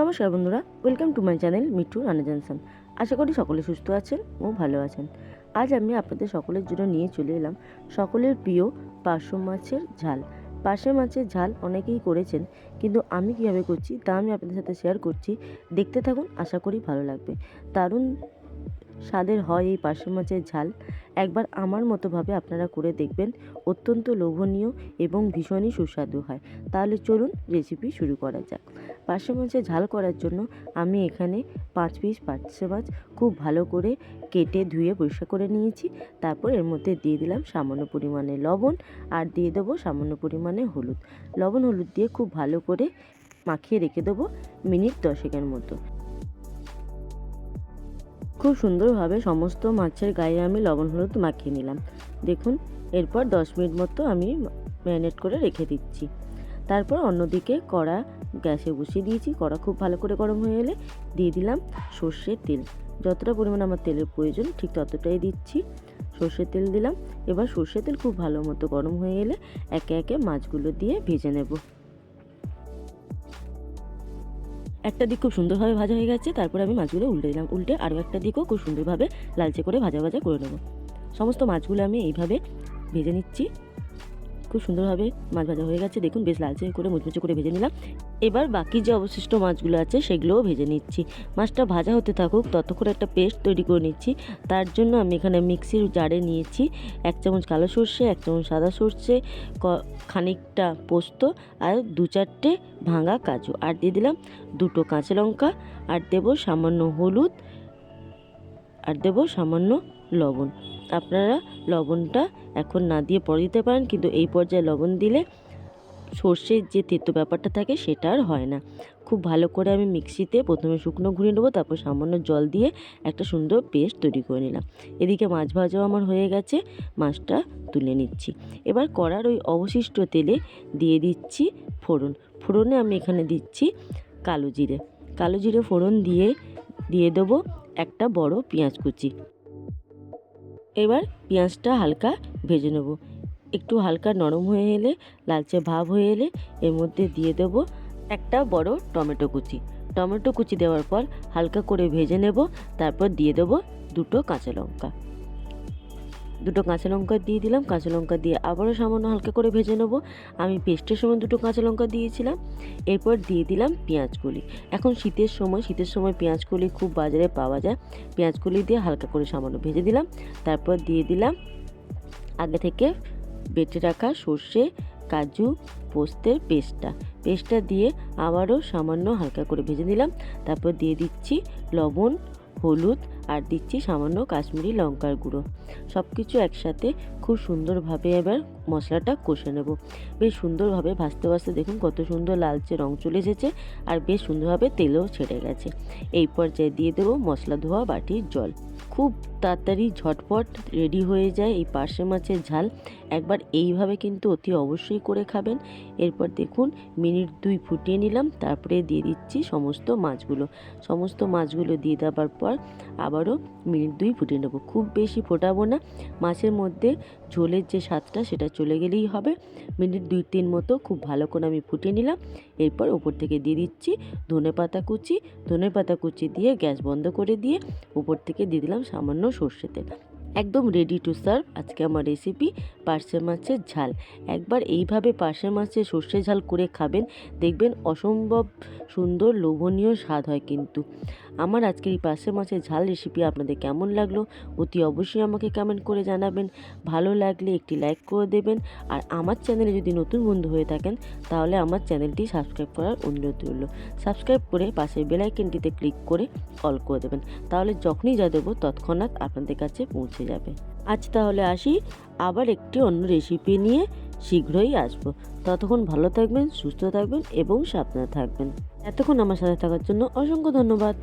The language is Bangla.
নমস্কার বন্ধুরা welcome to my channel Mithu Rana Johnson আশা করি সকলে সুস্থ আছেন ও ভালো আছেন। আজ আমি আপনাদের সকলের জন্য নিয়ে চলে এলাম সকলের প্রিয় পার্শ্ব মাছের ঝাল। পার্শ্ব মাছের ঝাল অনেকেই করেছেন, কিন্তু আমি কীভাবে করছি তা আমি আপনাদের সাথে শেয়ার করছি। দেখতে থাকুন, আশা করি ভালো লাগবে। দারুণ স্বাদের হয় এই পার্শ্ব মাছের ঝাল। একবার আমার মতোভাবে আপনারা করে দেখবেন। অত্যন্ত লোভনীয় এবং ভীষণই সুস্বাদু হয়। তাহলে চলুন রেসিপি শুরু করা যাক। পার্শ্ব মাছের ঝাল করার জন্য আমি এখানে পাঁচ পিস পার্শ্ব মাছ খুব ভালো করে কেটে ধুয়ে পরিষ্কার করে নিয়েছি। তারপর এর মধ্যে দিয়ে দিলাম সামান্য পরিমাণে লবণ আর দিয়ে দেবো সামান্য পরিমাণে হলুদ। লবণ হলুদ দিয়ে খুব ভালো করে মাখিয়ে রেখে দেবো মিনিট দশেকের মতো। খুব সুন্দরভাবে সমস্ত মাছের গায়ে আমি লবণ হলুদ মাখিয়ে নিলাম। দেখুন, এরপর দশ মিনিট মতো আমি ম্যারিনেট করে রেখে দিচ্ছি। তারপর অন্যদিকে কড়া গ্যাসে বসিয়ে দিয়েছি। কড়া খুব ভালো করে গরম হয়ে এলে দিয়ে দিলাম সর্ষের তেল। যতটা পরিমাণ আমার তেলের প্রয়োজন, ঠিক ততটাই দিচ্ছি। সর্ষের তেল দিলাম। এবার সর্ষের তেল খুব ভালো মতো গরম হয়ে এলে একে একে মাছগুলো দিয়ে ভেজে নেব। একটা দিক খুব সুন্দরভাবে ভাজা হয়ে গেছে, তারপর আমি মাছগুলো উল্টে দিলাম। উল্টে আরও একটা দিকও খুব সুন্দরভাবে লালচে করে ভাজা ভাজা করে নেব। সমস্ত মাছগুলো আমি এইভাবে ভেজে নিচ্ছি। খুব সুন্দরভাবে মাছ ভাজা হয়ে গেছে। দেখুন, বেশ লালচে করে, মুচমুচে করে ভেজে নিলাম। এবার বাকি যে অবশিষ্ট মাছগুলো আছে, সেগুলোও ভেজে নিচ্ছি। মাছটা ভাজা হতে থাকুক, ততক্ষণ একটা পেস্ট তৈরি করে নিচ্ছি। তার জন্য আমি এখানে মিক্সির জারে নিয়েছি এক চামচ কালো সর্ষে, এক চামচ সাদা সর্ষে খানিকটা পোস্ত আর দু চারটে ভাঙা কাজু। আর দিয়ে দিলাম দুটো কাঁচা লঙ্কা, আর দেবো সামান্য হলুদ, আর দেবো সামান্য লবণ। আপনারা লবণটা এখন না দিয়ে পরে দিতে পারেন, কিন্তু এই পর্যায়ে লবণ দিলে সর্ষের যে তেতো ব্যাপারটা থাকে সেটা আর হয় না। খুব ভালো করে আমি মিক্সিতে প্রথমে শুকনো ঘুরিয়ে নেব, তারপর সামান্য জল দিয়ে একটা সুন্দর পেস্ট তৈরি করে নিলাম। এদিকে মাছ ভাজাও আমার হয়ে গেছে, মাছটা তুলে নিচ্ছি। এবার কড়ার ওই অবশিষ্ট তেলে দিয়ে দিচ্ছি ফোড়ন। ফোড়নে আমি এখানে দিচ্ছি কালো জিরে। কালো জিরে ফোড়ন দিয়ে দিয়ে দেবো একটা বড় পেঁয়াজ কুচি। এবার পেঁয়াজটা হালকা ভেজে নেব। একটু হালকা নরম হয়ে এলে, লালচে ভাব হয়ে এলে এর মধ্যে দিয়ে দেব একটা বড় টমেটো কুচি। টমেটো কুচি দেওয়ার পর হালকা করে ভেজে নেব, তারপর দিয়ে দেব দুটো কাঁচা লঙ্কা। দুটো কাঁচা লঙ্কা দিয়ে দিলাম, কাঁচা লঙ্কা দিয়ে আবারও সামান্য হালকা করে ভেজে নেব। আমি পেস্টের সময় দুটো কাঁচা লঙ্কা দিয়েছিলাম, এরপর দিয়ে দিলাম পেঁয়াজগুলি। এখন শীতের সময় শীতের সময় পেঁয়াজগুলি খুব বাজারে পাওয়া যায়। পেঁয়াজগুলি দিয়ে হালকা করে সামান্য ভেজে দিলাম, তারপর দিয়ে দিলাম আগে থেকে বেটে রাখা সর্ষে, কাজু, পোস্তের পেস্টটা। পেস্টটা দিয়ে আবারও সামান্য হালকা করে ভেজে দিলাম তারপর দিয়ে দিচ্ছি লবণ হলুদ আর দিচ্ছি সামান্য কাশ্মীরি লঙ্কার গুঁড়ো। সব কিছু একসাথে খুব সুন্দরভাবে এবার মশলাটা কষে নেব। বেশ সুন্দরভাবে ভাজতে ভাজতে দেখুন কত সুন্দর লালচে রং চলে এসেছে আর বেশ সুন্দরভাবে তেলও ছেড়ে গেছে। এই পর্যায়ে দিয়ে দেবো মশলা ধোয়া বাটির জল। খুব তাড়াতাড়ি ঝটপট রেডি হয়ে যায় এই পার্শে মাছের ঝাল। একবার এইভাবে কিন্তু অতি অবশ্যই করে খাবেন। এরপর দেখুন মিনিট দুই ফুটিয়ে নিলাম, তারপরে দিয়ে দিচ্ছি সমস্ত মাছগুলো। সমস্ত মাছগুলো দিয়ে দেওয়ার পর আবারও মিনিট দুই ফুটিয়ে নেব। খুব বেশি ফোটাবো না। মাছের মধ্যে ঝোলের যে স্বাদটা সেটা চলে গেলেই হবে। মিনিট দুই তিন মতো খুব ভালো করে আমি ফুটিয়ে নিলাম। এরপর ওপর থেকে দিয়ে দিচ্ছি ধনে পাতা কুচি। ধনে পাতা কুচি দিয়ে গ্যাস বন্ধ করে দিয়ে উপর থেকে দিয়ে দিলাম সামান্য সর্ষে তেল। একদম রেডি টু সার্ভ আজকে আমার রেসিপি পার্শে মাছের ঝাল। একবার এইভাবে পার্শে মাছের সর্ষে ঝাল করে খাবেন, দেখবেন অসম্ভব সুন্দর লোভনীয় স্বাদ হয় কিন্তু। আমার আজকের এই পার্শে মাছের ঝাল রেসিপি আপনাদের কেমন লাগল অতি অবশ্যই আমাকে কমেন্ট করে জানাবেন। ভালো লাগলে একটি লাইক করে দেবেন আর আমার চ্যানেলে যদি নতুন বন্ধু হয়ে থাকেন তাহলে আমার চ্যানেলটি সাবস্ক্রাইব করার অনুরোধ রইল। সাবস্ক্রাইব করে পাশের বেলাইকেনটিতে ক্লিক করে অল করে দেবেন। তাহলে যখনই যা দেবো তৎক্ষণাৎ আপনাদের কাছে পৌঁছে যাবে। আজ তাহলে আসি। আবার একটি অন্য রেসিপি নিয়ে শীঘ্রই আসব। ততক্ষণ ভালো থাকবেন, সুস্থ থাকবেন এবং সাবধানে থাকবেন। এতক্ষণ আমার সাথে থাকার জন্য অসংখ্য ধন্যবাদ।